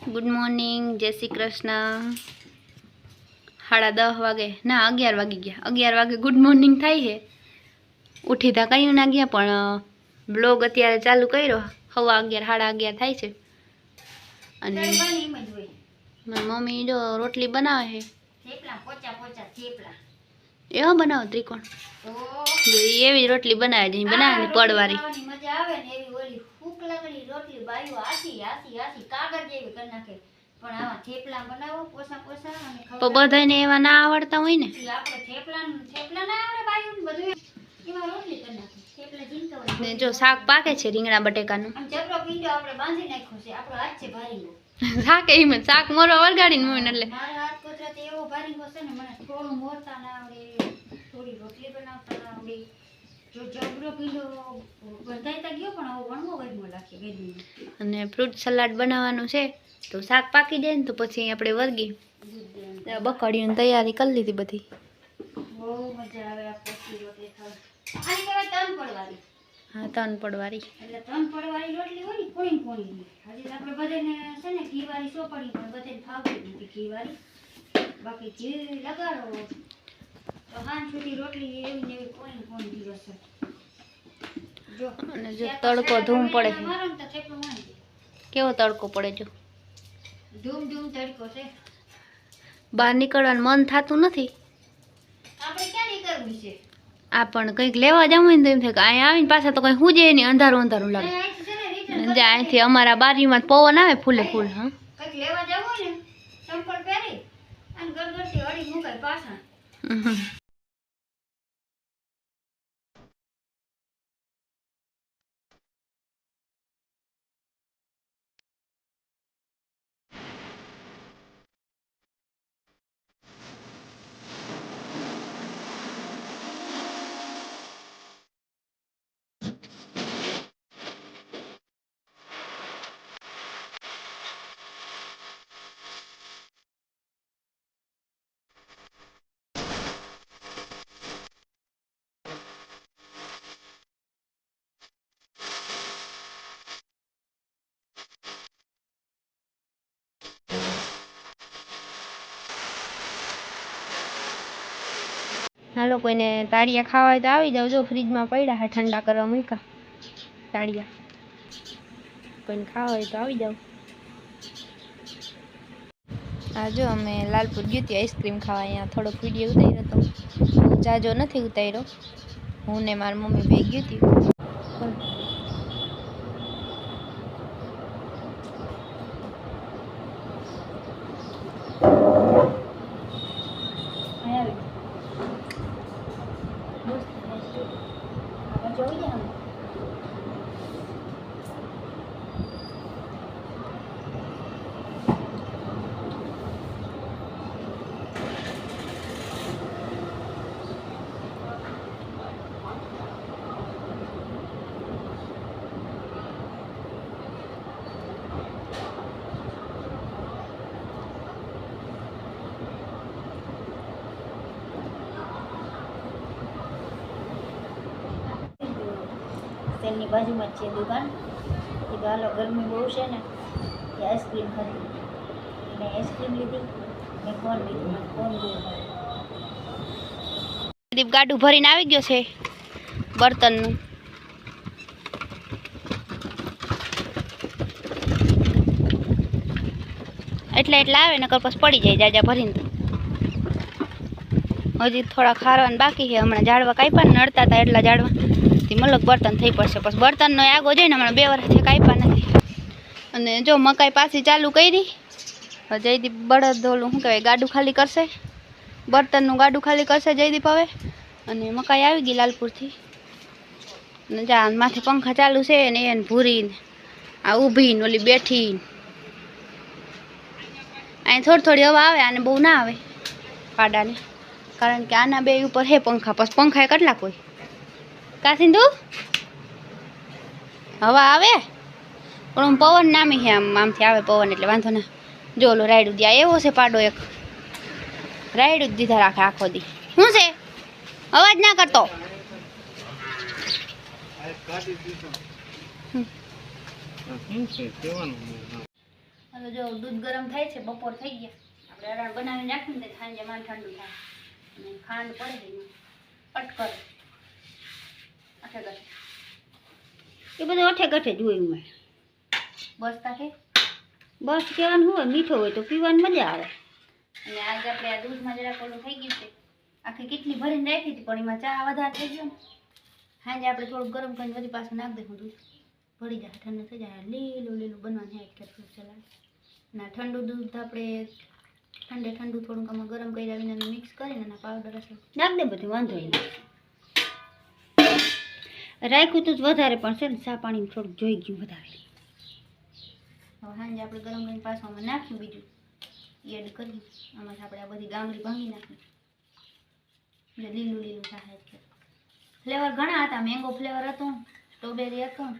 Good morning જય શ્રી કૃષ્ણ. સાડા દસ વાગે. ના અગિયાર વાગી ગયા. અગિયાર વાગે ગુડ મોર્નિંગ થાય છે. ઉઠી તા કયું ના ગયા પણ બ્લોગ અત્યારે ચાલુ કર્યો. હવા અગિયાર સાડા અગિયાર થાય છે. અને મારી મમ્મી જો રોટલી બનાવે છે. એવા બનાવો ત્રિકોણ. એવી રોટલી બનાવે છે બનાવે પડવારી. મજા આવે ને એવી ઓલી ફૂક લાગણી રોટલી બાયું આસી આસી આસી કાગળ જેવી કરી નાખે. પણ આવા થેપલા બનાવો પોસા પોસા અને તો ખવડાવો. બધાને એવા ના આવડતા હોય ને? ઈ આપણે થેપલા થેપલા ના આવડે બાયું ને બધું એમાં. રોટલી કરી નાખે. થેપલા જીનતો હોય. ને જો શાક પાકે છે રીંગણા બટેકાનું? આમ જબરો પીંડો આપણે બાંધી નાખ્યો છે. આપણો હાથ છે ભારીંગો શાક એમ જ. શાક મોરો વળગાડીને મૂકીને એટલે. મારા હાથ કુદરતી એવો ભારીંગો છે ને મને થોડું મોરતા ના આવડે થોડી રોટલી બનાવતા ના આવડે જો જબરો પીંડો બંધાઈતા ગયો પણ આવો વણવો વજમો લાગે ગેદીનો અને ફ્રૂટ સલાડ બનાવવાનું છે તો શાક પાકી જાય ને તો પછી આપણે વર્ગી બકડીઓની તૈયારી કરી લીધી બધી. હા ત્રણ પડવારી જ બાકી ઘી લગાડો અને જો તડકો ધૂમ પડે છે. કેવો તડકો પડે જો? ધૂમ ધૂમ તડકો છે. બહાર નીકળવાનું મન થતું નથી? આપણે ક્યાં નીકળવું છે? આ પણ કંઈક લેવા જવું ને તો એમ થાય કે અહીંયા આવીને પાછા તો કંઈ હુજે નહીં અંધારું અંધારું લાગે. જે અહીંથી અમારા બારીમાં પવન આવે ફૂલે ફૂલ હા. કંઈક લેવા જવું ને ચંપલ પહેરી અને ગરગરથી હળી મુકાય પાછા. હાલો કોઈને તાળિયા ખાવા હોય તો આવી જાવ, જો ફ્રીજમાં પડ્યા હા, ઠંડા કરવા મૂક્યા. તાળિયા. કોઈને ખાવા હોય તો આવી જાવ. હા જો અમે લાલપુર ગયું હતી આઈસ્ક્રીમ ખાવા, અહીંયા થોડોક વીડિયો ઉતાર્યો હતો જાજો નથી ઉતાર્યો. હું ને મારી મમ્મી બે ગયું હતી 九点 તેલની બાજુમાં જ છે દુકાન. એ તો હાલો ગરમી બહુ છે ને, એ આઈસ્ક્રીમ ખાધી. મેં આઈસ્ક્રીમ લીધી મેં ફોન લીધું? મને ફોન લીધું દીપ ગાડું ભરીને આવી ગયો છે બર્તનનું. એટલે એટલે આવે ને પછી પડી જાય જાજા ભરીને હજી થોડા ખારવાના બાકી છે, હમણાં ઝાડવા કાપ્યા ને નડતા હતા એટલા ઝાડવા. તે મલક બર્તન થઈ પડશે. પછી બળતણનો આગો જોઈને હમણાં બે વર્ષથી કાપ્યા નથી. અને જો મકાઈ પાછી ચાલુ કરી જયદીપ બળદ ઓલું શું કહેવાય, ગાડું ખાલી કરશે. બર્તનનું ગાડું ખાલી કરશે જયદીપ હવે. અને મકાઈ આવી ગઈ લાલપુરથી. અને જા માથે પંખા ચાલુ છે ને એને ભૂરીને, આ ઊભી ને ઓલી બેઠી. અહીં થોડી થોડી હવા આવે, આને બહુ ના આવે. પાડાને. કારણ કે આના બે ઉપર હે પંખા, પછી પંખા કેટલાક હોય. કા હવા આવે? પણ આમ પવન નામી છે આમ, આમથી આવે પવન એટલે વાંધો ના. જો ઓલો રાયડું દ્યા એવો છે પાડો એક. રાયડું દીધા રાખે આખો દી. શું છે? અવાજ ના કરતો. જો દૂધ ગરમ થાય છે, બપોર થઈ ગયા. આપણે અરાણ બનાવી નાખીને ઠંડુ થાય. ખાંડ પડે ગઠે એ બધું અઠે કઠે જોયું મેં બસ તાકે બસ કહેવાનું હોય મીઠો હોય તો પીવાની મજા આવે. અને આજે આપણે આ દૂધમાં જરા કોલું થઈ ગયું છે. આખી કેટલી ભરીને રાખી હતી પણ એમાં ચા વધારે થઈ ગયો ને. સાંજે આપણે થોડુંક ગરમ કરીને બધી પાછું નાખ દઈશું દૂધ. ભળી જાય ઠંડુ થઈ જાય. લીલું લીલું બનવાનું એટલે ફ્રૂટ સલાડ ના ઠંડુ દૂધ આપણે ઠંડે ઠંડુ થોડુંક આમાં ગરમ કર્યા વિના મિક્સ કરીને એના પાવડર હશે. નાખ દે બધું વાંધો નહીં. રાખ્યું તું જ વધારે પણ છે ને, ચા પાણી થોડુંક જોઈ ગયું વધારે. હવે સાંજે આપણે ગરમ ગરમ પાછું નાખ્યું બીજું. એડ કરી આમાં આપણે આ બધી ગામડી ભાંગી નાખી એટલે લીલું લીલું થાય છે. ફ્લેવર ઘણા હતા. મેંગો ફ્લેવર હતું સ્ટ્રોબેરી હતું,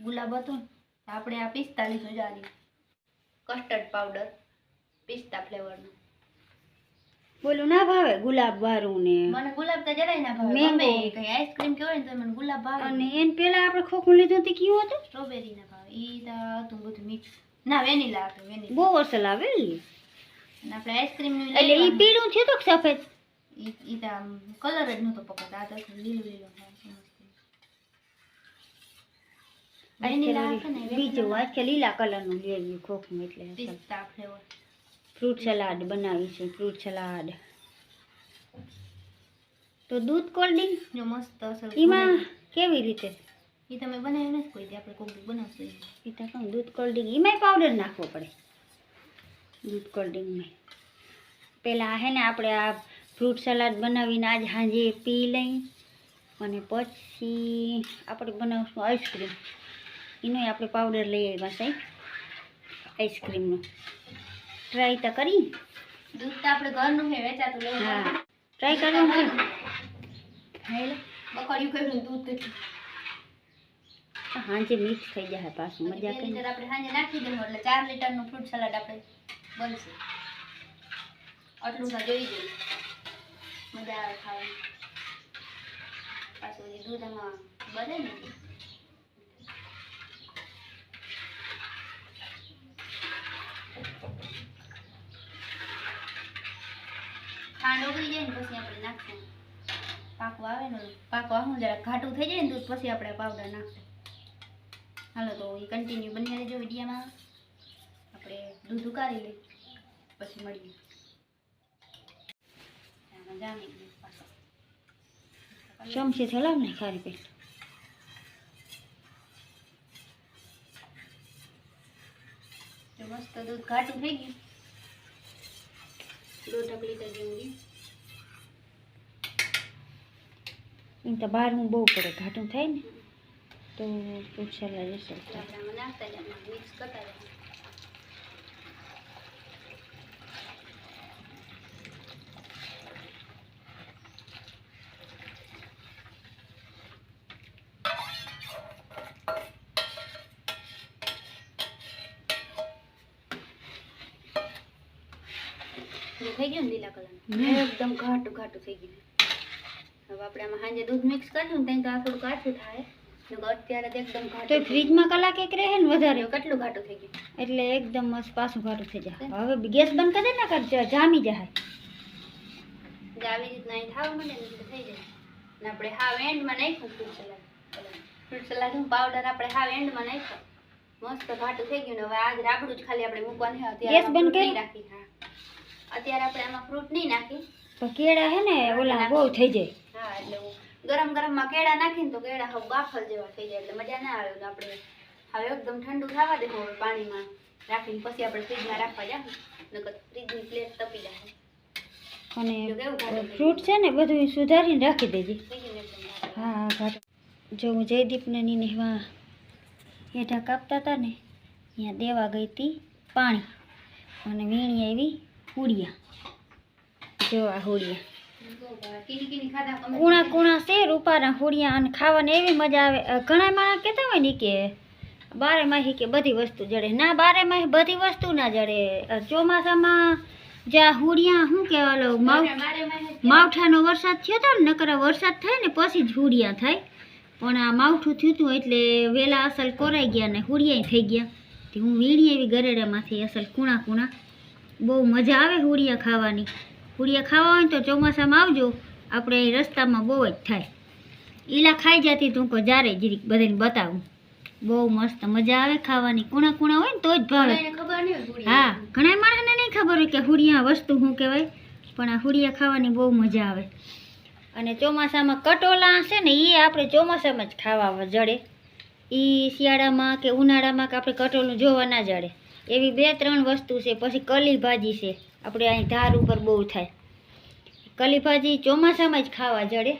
ગુલાબ હતું. આપણે આ પિસ્તાલીસ હજારી કસ્ટર્ડ પાવડર પિસ્તા ફ્લેવરનું બોલું ના ભાવે ગુલાબ વાળું ને મને ગુલાબ તો જરાય ના ભાવે Mango. ગમે એ કઈ આઈસ્ક્રીમ કે હોય ને તો મને ગુલાબ ભાવે અને એને પેલા આપણે ખોખું લીધું તે કયું હતું સ્ટ્રોબેરી ના ભાવે ઈ તો હતું બધું મિક્સ ના વેનીલા હતું વેનીલા બહુ અસલ આવે ને અને આપણે આઈસ્ક્રીમ એટલે એ પીળું થયું તો કે સફેદ ઈ ઈ તો આમ કલર જ નહોતો પકડતો આ તો લીલું લીલું થાય છે મસ્ત. વેનીલા હશે ને બીજું આજકાલ લીલા કલરનું લેવું ખોખું એટલે અસલ. પિસ્તા ફ્લેવર ફ્રૂટ સલાડ બનાવીશું ફ્રૂટ સલાડ. તો દૂધ કોલ્ડ ડ્રિંક? જો મસ્ત અસલ એમાં કેવી રીતે? એ તમે બનાવી નથી કોઈ આપણે કોક બનાવશું. એ. તો કહું દૂધ કોલ્ડ ડ્રિંક એમાંય પાવડર નાખવો પડે. દૂધ કોલ્ડ ડ્રિંકમાં. પહેલાં હે ને આપણે આ ફ્રૂટ સલાડ બનાવીને આજ સાંજે પી લઈ અને પછી આપણે બનાવશું આઈસ્ક્રીમ એનોય આપણે પાવડર લઈ આવ્યા સાહેબ આઈસ્ક્રીમનો ટ્રાય તો કરી. દૂધ તો આપણે ઘરનું છે વેચાતું લેવું હા. ટ્રાય કરવાનું છે હાલે બકડ્યું કર્યું દૂધ હાંજે મિક્સ થઈ જાય પાછું મજા કરી લીટર આપણે સાંજે નાખી દેવું એટલે ચાર લીટરનું ફ્રૂટ સલાડ આપણે બનશે. આટલું તો જોઈ જઈએ મજા આવે ખાવાની. પાછું દૂધ એમાં બને ને. ખાંડ ઓગળી જાય ને પછી આપણે નાખશું પાકો આવે ને પાકો હું જરા ઘાટું થઈ જાય ને દૂધ પછી આપણે પાવડર નાખશું હાલો તો એ કન્ટિન્યુ બની રહેજો વિડીયામાં. આપણે દૂધ ઉકાળી લઈ પછી મળીએ. ચમચી થલાવ ને ખારી પેટ. મસ્ત દૂધ ઘાટું થઈ ગયું. દોઢક टकली રહ્યું. એમ તો બહારનું બહુ પડે ઘાટું થાય ને તો પૂછેલા નાખતા મિક્સ કરતા થઈ ગયું ને લીલા કલરનું? હમ. એકદમ ઘાટું ઘાટું થઈ ગયું. હવે આપણે આમાં સાંજે દૂધ મિક્સ કર્યું ને ત્યાં તો આ થોડું કાચું થાય. નકર અત્યારે તો એકદમ તો ઘાટું ફ્રીજમાં કલાક એક રહે ને વધારે? જો કેટલું ઘાટું થઈ ગયું? એટલે એકદમ મસ્ત પાછું ઘાટું થઈ જાય. હવે ગેસ બંધ કરી દે ને કર જામી જાય. જે આવી રીતના અહીં થાવ મળે ને એટલે થઈ જાય. ને આપણે હાવ એન્ડમાં નાખ્યું fruit salad fruit salad powder આપણે હાવ એન્ડમાં નાખ્યો. મસ્ત ઘાટું થઈ ગયું ને હવે આજ રાબડું જ ખાલી આપણે મૂકવાનું છે. અત્યારે ગેસ બંધ આમાં fruit નહીં કર્યો? નાખી હા અત્યારે આપણે આમાં ફ્રૂટ નહીં નાખી. તો કેળા હે ને ઓલા બહુ થઈ જાય. હા એટલે ગરમ ગરમમાં કેળા નાખીને તો કેળા હવે બાફલ જેવા થઈ જાય એટલે મજા ના આવે. તો આપણે હવે એકદમ ઠંડુ થવા દેવું હવે પાણીમાં રાખીને પછી આપણે ફ્રીજમાં રાખવા જાય નકર ફ્રીજની પ્લેટ તપી જાય અને ફ્રૂટ છે ને બધું સુધારીને રાખી દેજે. હા હા જો હું જયદીપને ની નેહવા હેઠા કાપતા હતા ને ત્યાં દેવા ગઈ હતી પાણી. અને વીણી આવી હુડિયા જો આ કુણા કુણા છે રૂપારા હુડિયા અને ખાવાની એવી મજા આવે ઘણા માણસ કહેતા હોય ને કે બારે માહી કે બધી વસ્તુ જડે ના બારે માહી બધી વસ્તુ ના જડે ચોમાસામાં જ્યાં હુડિયા શું કે ઓલો માવ બારે માવઠાનો વરસાદ થયો હતો ને નકર વરસાદ થાય ને પછી જ હુડિયા થાય. પણ આ માવઠું થયું હતું એટલે વહેલા અસલ કોરાઈ ગયા ને હુડિયા થઈ ગયા. હું વીણી એવી ગરેડામાંથી અસલ કૂણા કૂણા બહુ મજા આવે હુડિયા ખાવાની. હુડિયા ખાવા હોય ને તો ચોમાસામાં આવજો. આપણે રસ્તામાં બહુ જ થાય. ઈલા ખાઈ જતી તું કો જારે જીરીક બધાને બતાવું. બહુ મસ્ત મજા આવે ખાવાની. કુણા કુણા હોય ને તો જ ભાવે. હા ઘણા માણસને નહીં ખબર હોય કે હુડિયા વસ્તુ શું કહેવાય. પણ આ હુડિયા ખાવાની બહુ મજા આવે. અને ચોમાસામાં કટોલા છે ને એ આપણે ચોમાસામાં જ ખાવા જડે. એ શિયાળામાં કે ઉનાળામાં કે આપણે કટોલું જોવા ના જડે. એવી બે ત્રણ વસ્તુ છે પછી કલી ભાજી છે. આપણે અહીં ધાર ઉપર બહુ થાય. કલી ભાજી ચોમાસામાં જ ખાવા જડે.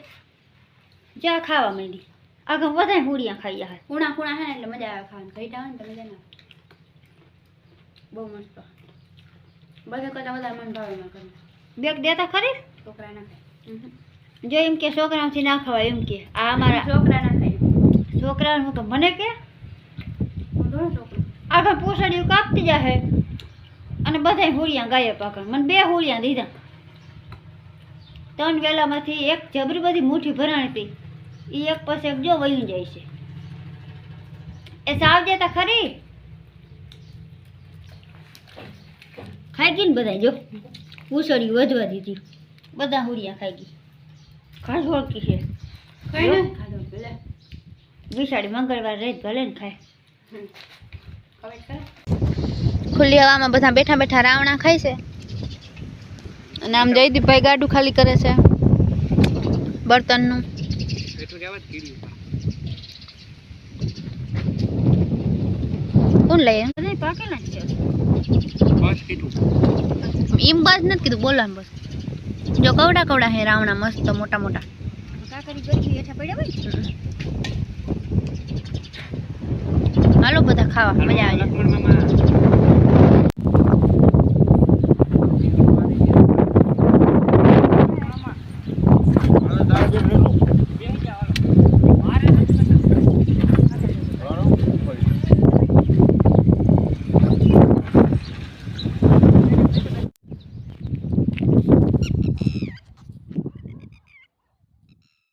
જા ખાવા માંડી. આગળ વધારે હુડિયા ખાઈ જાય ઉણા કુણા હે એટલે મજા આવે ખાવાની. ખાઈ હોય ને તો મજા ના બહુ મસ્ત બધા કરતાં વધારે મન ભાવે એમાં કરીને બેગ દેતા ખરી? છોકરા ના ખાય. જો એમ કે છોકરાઓથી ના ખવાય એમ કે. આ અમારા છોકરા ના ખાય. છોકરા હું તો મને કે આગળ પૂછડ્યું કાપતી જાહે. અને બધાય હુરિયા ગાયબ આગળ મને બે હુરિયા દીધા. ત્રણ વેલામાંથી એક જબરી બધી મુઠ્ઠી ભરાણી હતી. એ એક પછી એક જો વયું જાય છે. એ સાવ દેતા ખરી? ખાઈ ગઈ ને બધા જો? પૂછડી વધવા દીધી. બધા હુરિયા ખાઈ ગઈ. ખાસ ઓળખી છે. વિશાળી મંગળવાર રહી ભલે ને ખાય. ખુલ્લી હવામાં બધા બેઠા બેઠા રાવણા ખાય છે. અને આમ જયદીપભાઈ ગાડું ખાલી કરે છે. બર્તનનું કોણ લઈએ પાકેલા એમ બસ નથી કીધું બોલવાનું બસ. જો કવડા કવડા હે રાવણા મસ્ત મોટા મોટા. કાકરી ગરમી હેઠા પડ્યા હોય હાલો બધા ખાવા. મજા આવે